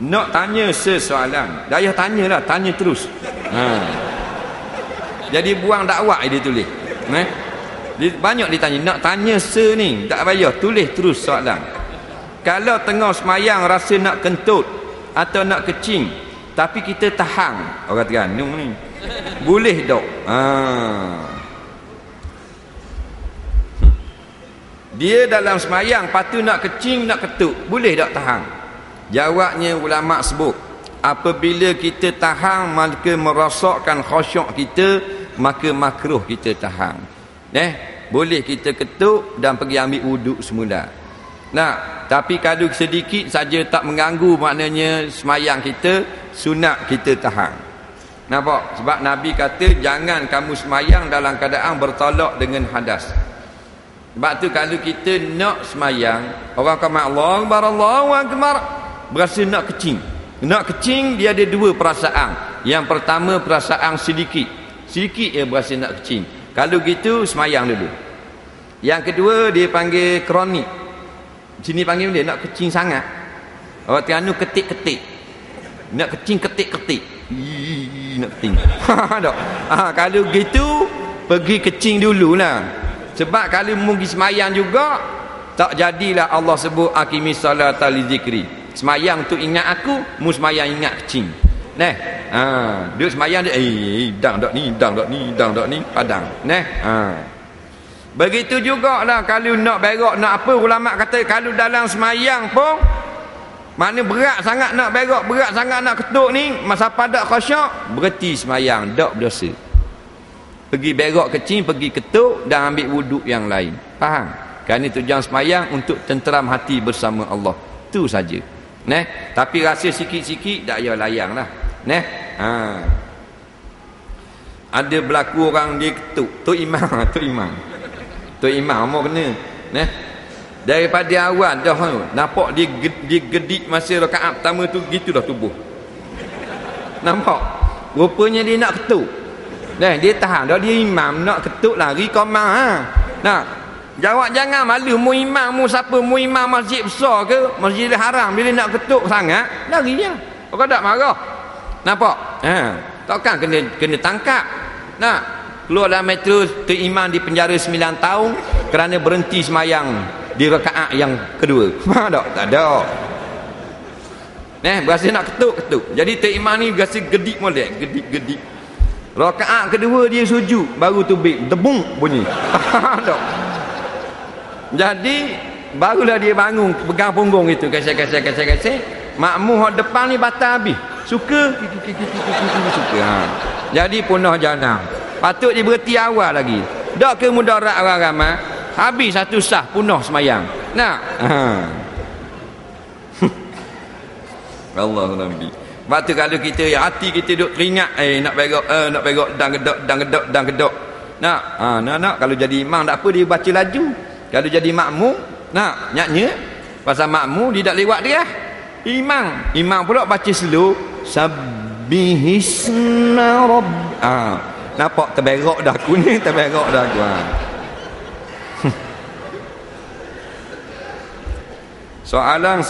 nak tanya sesoalan. Daya tanyalah tanya terus. Ha. jadi buang dakwah dia tulis. Eh? banyak ditanya nak tanya se ni? Tak payah tulis terus soalan. Kalau tengah semayang rasa nak kentut atau nak kecing tapi kita tahan. Orang Terengganu ni. Boleh tak ha. dia dalam semayang patu nak kecing nak ketuk boleh tak tahan jawabnya ulama sebut apabila kita tahan maka merosakkan khusyuk kita maka makruh kita tahan. Eh boleh kita ketuk dan pergi ambil wuduk semula. Nah tapi kalau sedikit saja tak mengganggu maknanya semayang kita sunat kita tahan. Nampak? Sebab nabi kata jangan kamu semayang dalam keadaan bertolak dengan hadas. Sebab tu kalau kita nak semayang Orang kata Allah Akbar Allah Akbar Berasa nak kecing. Nak kecing dia ada dua perasaan. Yang pertama perasaan sedikit. Sedikit dia berasa nak kecing. Kalau gitu semayang dulu. Yang kedua dia panggil kronik. Sini panggil dia nak kecing sangat. Orang Terengganu ketik-ketik. Nak kecing ketik-ketik. Nak kecing. Ha, Kalau gitu Pergi kecing dululah. Sebab kalau mungkin semayang juga tak jadilah Allah sebut akimi salata li zikri. Semayang tu ingat aku, mu semayang ingat kecing. Neh. Ha, dia semayang dia eh dang dak ni, dang dak ni, dang dak ni, padang. Neh. Ha. Begitu jugalah kalau nak berak nak apa ulama kata kalau dalam semayang pun mana berat sangat nak berak, berat sangat nak ketuk ni, masa padak khusyuk, berhenti semayang, dak berdosa pergi berak kecil pergi ketuk dan ambil wuduk yang lain faham kerana tujuan semayang untuk tenteram hati bersama Allah tu saja neh tapi rasa sikit-sikit tak payah layang lah. Neh ha. ada berlaku orang dia ketuk. Tu imam tu imam. Tu imam mau kena. Neh daripada awal dah nampak dia dia gedik masa rakaat pertama tu gitulah tubuh. Nampak? Rupanya dia nak ketuk. Dah dia tahan. Dah dia imam nak ketuk lari komang ha. Nah. Jawab jangan malu mu imam mu siapa mu imam masjid besar ke Masjidil Haram bila nak ketuk sangat lari dia. Kau tak marah. Nampak? Ha. Takkan kena kena tangkap. Nah. Keluar dalam metro tu imam di penjara 9 tahun kerana berhenti semayang di rakaat yang kedua. Ha tak? Tak ada. Nah, berasa nak ketuk ketuk. Jadi tu imam ni berasa gedik molek, gedik-gedik. Rakaat kedua dia sujud baru tu big debung bunyi. Jadi barulah dia bangun pegang punggung itu kasih-kasih kasih-kasih. Makmum depan ni batal habis. Suka suka. Ha. Jadi punah janam. Patut dia berhenti awal lagi. Dak ke mudarat orang ramai. Habis satu sah punah semayang. Nah. Ha. Allah Nabi. Waktu kalau kita ya, hati kita duk teringat eh nak berak eh nak berak dan gedok dan gedok dan gedok. Nak ha nak nak kalau jadi imam tak apa dia baca laju. Kalau jadi makmum nak nyanyi pasal makmum dia tak lewat dia. Imam, imam pula baca slow sabbihisna rabb. Ah, nampak terberak dah aku ni terberak dah aku. Ha. Soalan